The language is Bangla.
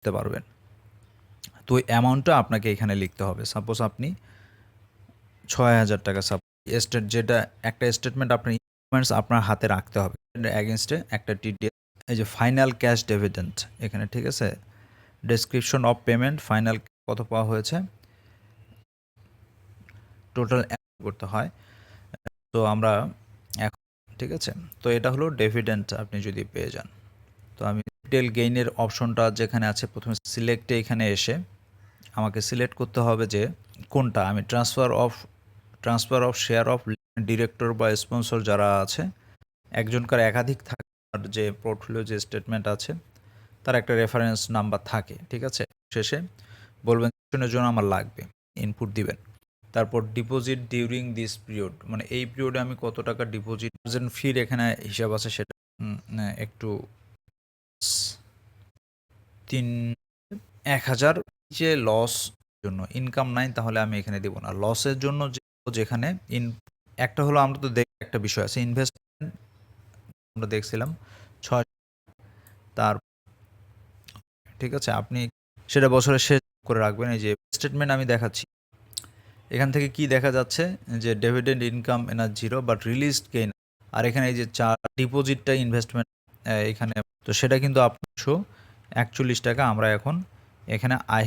করতে পারবেন। তো ওই অ্যামাউন্টটা আপনাকে এখানে লিখতে হবে। সাপোজ আপনি ছয় হাজার টাকা সাপ স্টেট যেটা একটা স্টেটমেন্ট আপনার ইনভেস্টমেন্টস আপনার হাতে রাখতে হবে। অ্যাগেনস্টে একটা টিডিএস এই যে ফাইনাল ক্যাশ ডেভিডেন্ট এখানে, ঠিক আছে? ডেসক্রিপশন অফ পেমেন্ট ফাইনাল কত পাওয়া হয়েছে? টোটাল করতে হয়। তো আমরা এখন, ঠিক আছে? তো এটা হলো ডেভিডেন্ট আপনি যদি পেয়ে যান। তো আমি ডিটেল গেইনের অপশনটা যেখানে আছে, প্রথমে সিলেক্টে এখানে এসে আমাকে সিলেক্ট করতে হবে যে কোনটা। আমি transfer of transfer of share of director বা স্পন্সর যারা আছে, একজনকার একাধিক থাকার যে পোর্টফোলিও যে স্টেটমেন্ট আছে, তার একটা রেফারেন্স নাম্বার থাকে, ঠিক আছে? শেষে বলবেন জন্য আমার লাগবে ইনপুট দিবেন। তারপর ডিপোজিট ডিউরিং দিস পিরিয়ড মানে এই পিরিয়ডে আমি কত টাকা ডিপোজিট ফির এখানে হিসাব আছে সেটা একটু তিন, এক হাজার যে লস জন্য ইনকাম নাই, তাহলে আমি এখানে দেবো না। লসের জন্য যেখানে ইন একটা হলো আমরা তো দেখ, একটা বিষয় আছে ইনভেস্টমেন্ট আমরা দেখছিলাম, ছয়, তার, ঠিক আছে, আপনি সেটা বছরের শেষ করে রাখবেন, এই যে স্টেটমেন্ট আমি দেখাচ্ছি। এখান থেকে কি দেখা যাচ্ছে? যে ডেভিডেন্ড ইনকাম এনার জিরো বাট রিলিজড গেইন আর এখানে এই যে চার ডিপোজিটটা ইনভেস্টমেন্ট এখানে, তো সেটা কিন্তু আপনারশো একচল্লিশ টাকা আমরা এখন এখানে আয়